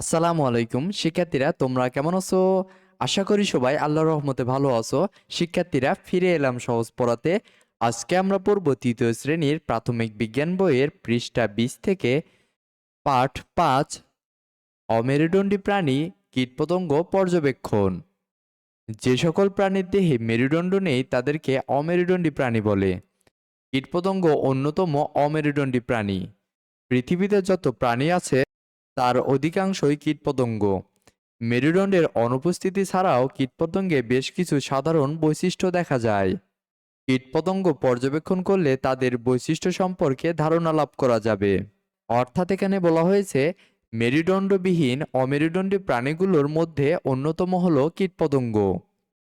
আসসালামু আলাইকুম। শিক্ষার্থীরা, তোমরা কেমন আছো? আশা করি সবাই আল্লাহর রহমতে ভালো আছো। শিক্ষার্থীরা, ফিরে এলাম সহজ পড়াতে। আজকে আমরা পড়ব তৃতীয় শ্রেণির প্রাথমিক বিজ্ঞান বইয়ের পৃষ্ঠা বিশ থেকে পাঠ পাঁচ। অমেরুদণ্ডী প্রাণী, কীটপতঙ্গ পর্যবেক্ষণ। যে সকল প্রাণীর দেহে মেরুদণ্ড নেই, তাদেরকে অমেরুদণ্ডী প্রাণী বলে। কীটপতঙ্গ অন্যতম অমেরুদণ্ডী প্রাণী। পৃথিবীতে যত প্রাণী আছে তার অধিকাংশই কীটপতঙ্গ। মেরুদণ্ডের অনুপস্থিতি ছাড়াও কীটপতঙ্গে বেশ কিছু সাধারণ বৈশিষ্ট্য দেখা যায়। কীটপতঙ্গ পর্যবেক্ষণ করলে তাদের বৈশিষ্ট্য সম্পর্কে ধারণা লাভ করা যাবে। অর্থাৎ এখানে বলা হয়েছে, মেরুদণ্ডবিহীন অমেরুদণ্ডী প্রাণীগুলোর মধ্যে অন্যতম হল কীটপতঙ্গ।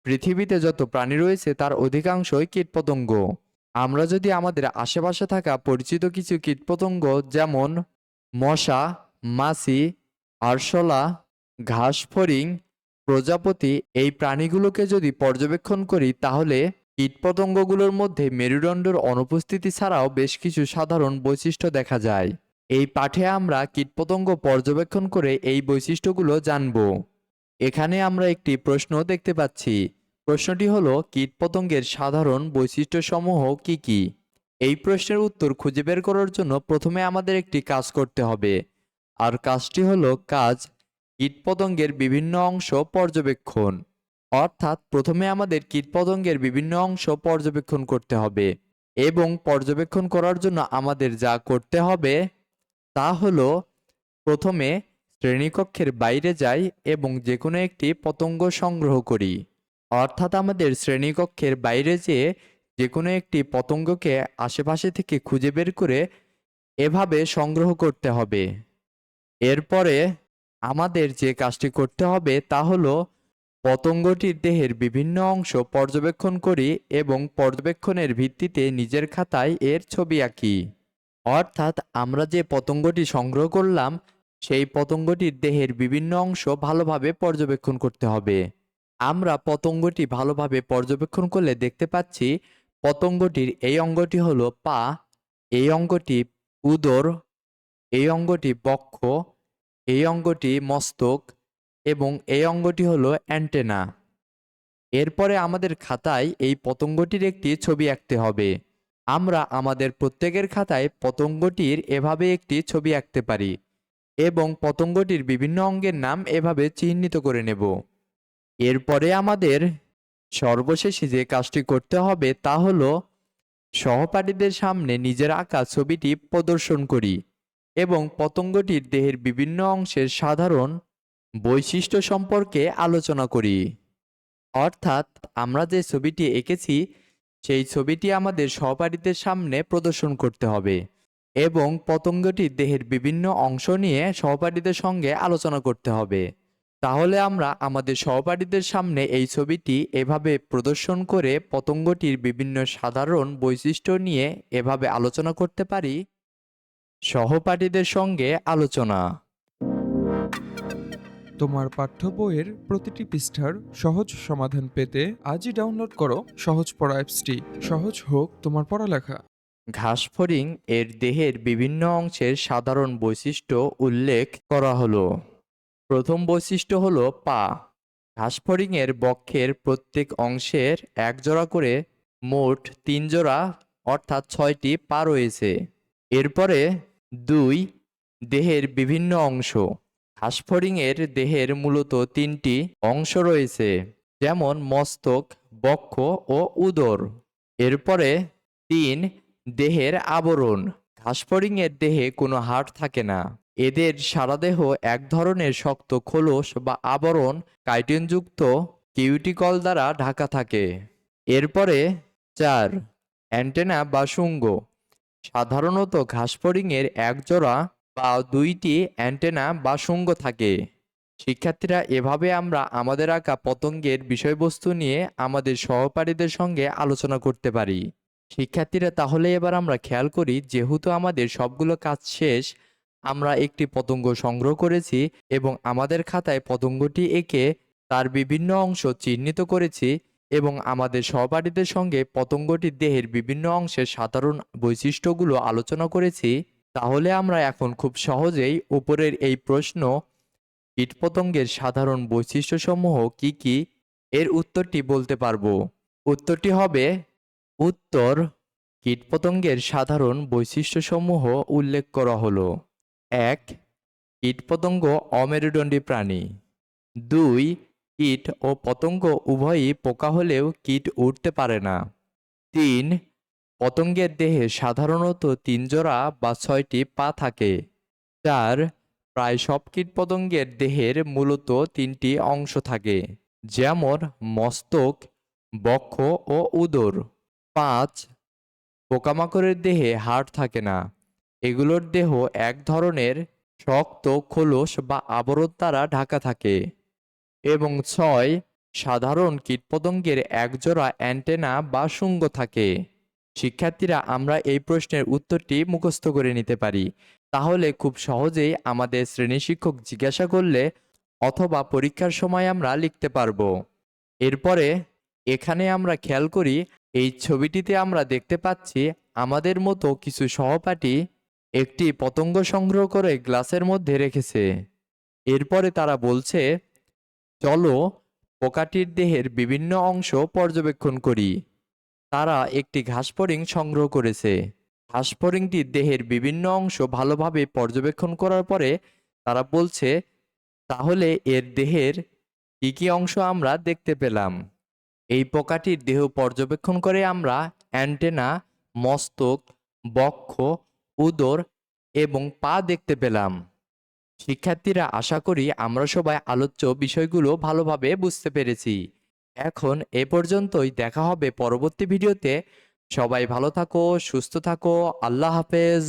পৃথিবীতে যত প্রাণী রয়েছে তার অধিকাংশই কীটপতঙ্গ। আমরা যদি আমাদের আশেপাশে থাকা পরিচিত কিছু কীটপতঙ্গ যেমন মশা মাছি, আরশোলা ঘাসফড়িং প্রজাপতি এই প্রাণীগুলোকে যদি পর্যবেক্ষণ করি, তাহলে কীটপতঙ্গগুলোর মধ্যে মেরুদণ্ডের অনুপস্থিতি ছাড়াও বেশ কিছু সাধারণ বৈশিষ্ট্য দেখা যায়। এই পাঠে আমরা কীটপতঙ্গ পর্যবেক্ষণ করে এই বৈশিষ্ট্যগুলো জানব। এখানে আমরা একটি প্রশ্ন দেখতে পাচ্ছি। প্রশ্নটি হলো, কীটপতঙ্গের সাধারণ বৈশিষ্ট্যসমূহ কি কি? এই প্রশ্নের উত্তর খুঁজে বের করার জন্য প্রথমে আমাদের একটি কাজ করতে হবে। আর কাজটি হলো কাজ কীটপতঙ্গের বিভিন্ন অংশ পর্যবেক্ষণ। অর্থাৎ প্রথমে আমাদের কীটপতঙ্গের বিভিন্ন অংশ পর্যবেক্ষণ করতে হবে এবং পর্যবেক্ষণ করার জন্য আমাদের যা করতে হবে তা হলো প্রথমে শ্রেণীকক্ষের বাইরে যাই এবং যে কোনো একটি পতঙ্গ সংগ্রহ করি। অর্থাৎ আমাদের শ্রেণীকক্ষের বাইরে যেয়ে যে কোনো একটি পতঙ্গকে আশেপাশে থেকে খুঁজে বের করে এভাবে সংগ্রহ করতে হবে। এরপরে আমাদের যে কাজটি করতে হবে তা হলো পতঙ্গটির দেহের বিভিন্ন অংশ পর্যবেক্ষণ করি এবং পর্যবেক্ষণের ভিত্তিতে নিজের খাতায় এর ছবি আঁকি। অর্থাৎ আমরা যে পতঙ্গটি সংগ্রহ করলাম, সেই পতঙ্গটির দেহের বিভিন্ন অংশ ভালোভাবে পর্যবেক্ষণ করতে হবে। আমরা পতঙ্গটি ভালোভাবে পর্যবেক্ষণ করলে দেখতে পাচ্ছি পতঙ্গটির এই অঙ্গটি হলো পা, এই অঙ্গটি উদর, এই অঙ্গটি বক্ষ এই অঙ্গটি মস্তক এবং এই অঙ্গটি হলো অ্যান্টেনা। এরপরে আমাদের খাতায় এই পতঙ্গটির একটি ছবি আঁকতে হবে। আমরা আমাদের প্রত্যেকের খাতায় পতঙ্গটির এভাবে একটি ছবি আঁকতে পারি এবং পতঙ্গটির বিভিন্ন অঙ্গের নাম এভাবে চিহ্নিত করে নেব। এরপরে আমাদের সর্বশেষে যে কাজটি করতে হবে তা হলো সহপাঠীদের সামনে নিজের আঁকা ছবিটি প্রদর্শন করি। এবং পতঙ্গটির দেহের বিভিন্ন অংশের সাধারণ বৈশিষ্ট্য সম্পর্কে আলোচনা করি। অর্থাৎ, আমরা যে ছবিটি এঁকেছি, সেই ছবিটি আমাদের সহপাঠীদের সামনে প্রদর্শন করতে হবে এবং পতঙ্গটির দেহের বিভিন্ন অংশ নিয়ে সহপাঠীদের সঙ্গে আলোচনা করতে হবে। তাহলে আমরা আমাদের সহপাঠীদের সামনে এই ছবিটি এভাবে প্রদর্শন করে পতঙ্গটির বিভিন্ন সাধারণ বৈশিষ্ট্য নিয়ে এভাবে আলোচনা করতে পারি। সহপাঠীদের সঙ্গে আলোচনা। তোমার পাঠ্য বইয়ের প্রতিটি পৃষ্ঠার সহজ সমাধান পেতে আজই ডাউনলোড করো সহজ পড়া অ্যাপসটি। সহজ হোক তোমার পড়ালেখা। ঘাসফড়িং এর দেহের বিভিন্ন অংশের সাধারণ বৈশিষ্ট্য উল্লেখ করা হলো। প্রথম বৈশিষ্ট্য হলো পা। ঘাসফড়িং এর বক্ষের প্রত্যেক অংশের এক জোড়া করে মোট তিন জোড়া অর্থাৎ ছয়টি পা রয়েছে। এরপরে দুই, দেহের বিভিন্ন অংশ। ঘাসফড়িং এর দেহের মূলত তিনটি অংশ রয়েছে, যেমন মস্তক, বক্ষ ও উদর। এরপরে তিন, দেহের আবরণ। ঘাসফড়িং এর দেহে কোনো হাড় থাকে না। এদের সারা দেহ এক ধরনের শক্ত খোলস বা আবরণ কাইটিনযুক্ত কিউটিকল দ্বারা ঢাকা থাকে। এরপরে চার, অ্যান্টেনা বা শুঙ্গ। সাধারণত ঘাসফড়িং এর এক জোড়া বা দুইটি অ্যান্টেনা বা শুঙ্গ থাকে। শিক্ষার্থীরা এভাবে আমরা আমাদের আঁকা পতঙ্গের বিষয়বস্তু নিয়ে আমাদের সহপাঠীদের সঙ্গে আলোচনা করতে পারি। শিক্ষার্থীরা তাহলে এবার আমরা খেয়াল করি, যেহেতু আমাদের সবগুলো কাজ শেষ, আমরা একটি পতঙ্গ সংগ্রহ করেছি এবং আমাদের খাতায় পতঙ্গটি এঁকে তার বিভিন্ন অংশ চিহ্নিত করেছি এবং আমাদের সহপাঠীদের সঙ্গে পতঙ্গটির দেহের বিভিন্ন অংশের সাধারণ বৈশিষ্ট্যগুলো আলোচনা করেছি, তাহলে আমরা এখন খুব সহজেই উপরের এই প্রশ্ন, কীটপতঙ্গের সাধারণ বৈশিষ্ট্যসমূহ কি কি? এর উত্তরটি বলতে পারব। উত্তরটি হবে, উত্তর, কীটপতঙ্গের সাধারণ বৈশিষ্ট্যসমূহ উল্লেখ করা হলো। এক, কীটপতঙ্গ অমেরুদণ্ডী প্রাণী। দুই কীট ও পতঙ্গ উভয়ই পোকা হলেও কীট উঠতে পারে না। তিন, পতঙ্গের দেহে সাধারণত তিন জোড়া বা ছয়টি পা থাকে। চার, প্রায় সব কীটপতঙ্গের দেহের মূলত তিনটি অংশ থাকে, যেমন মস্তক, বক্ষ ও উদর। পাঁচ, পোকামাকড়ের দেহে হাড় থাকে না। এগুলোর দেহ এক ধরনের শক্ত খোলস বা আবরণ দ্বারা ঢাকা থাকে। এবং ছয় সাধারণ কীটপতঙ্গের একজোড়া অ্যান্টেনা বা শুঙ্গ থাকে। শিক্ষার্থীরা, আমরা এই প্রশ্নের উত্তরটি মুখস্থ করে নিতে পারি। তাহলে খুব সহজেই আমাদের শ্রেণি শিক্ষক জিজ্ঞাসা করলে অথবা পরীক্ষার সময় আমরা লিখতে পারব। এরপরে, এখানে আমরা খেয়াল করি, এই ছবিটিতে আমরা দেখতে পাচ্ছি আমাদের মতো কিছু সহপাঠী একটি পতঙ্গ সংগ্রহ করে গ্লাসের মধ্যে রেখেছে। এরপরে তারা বলছে চলো পোকাটির দেহের বিভিন্ন অংশ পর্যবেক্ষণ করি। তারা একটি ঘাসফড়িং সংগ্রহ করেছে। ঘাসফড়িংটির দেহের বিভিন্ন অংশ ভালোভাবে পর্যবেক্ষণ করার পরে তারা বলছে, তাহলে এর দেহের কি কি অংশ আমরা দেখতে পেলাম? এই পোকাটির দেহ পর্যবেক্ষণ করে আমরা অ্যান্টেনা, মস্তক, বক্ষ, উদর এবং পা দেখতে পেলাম। শিক্ষার্থীরা আশা করি আমরা সবাই আলোচ্য বিষয়গুলো ভালোভাবে বুঝতে পেরেছি। এখন এ পর্যন্তই দেখা হবে পরবর্তী ভিডিওতে। সবাই ভালো থাকো, সুস্থ থাকো, আল্লাহ হাফেজ।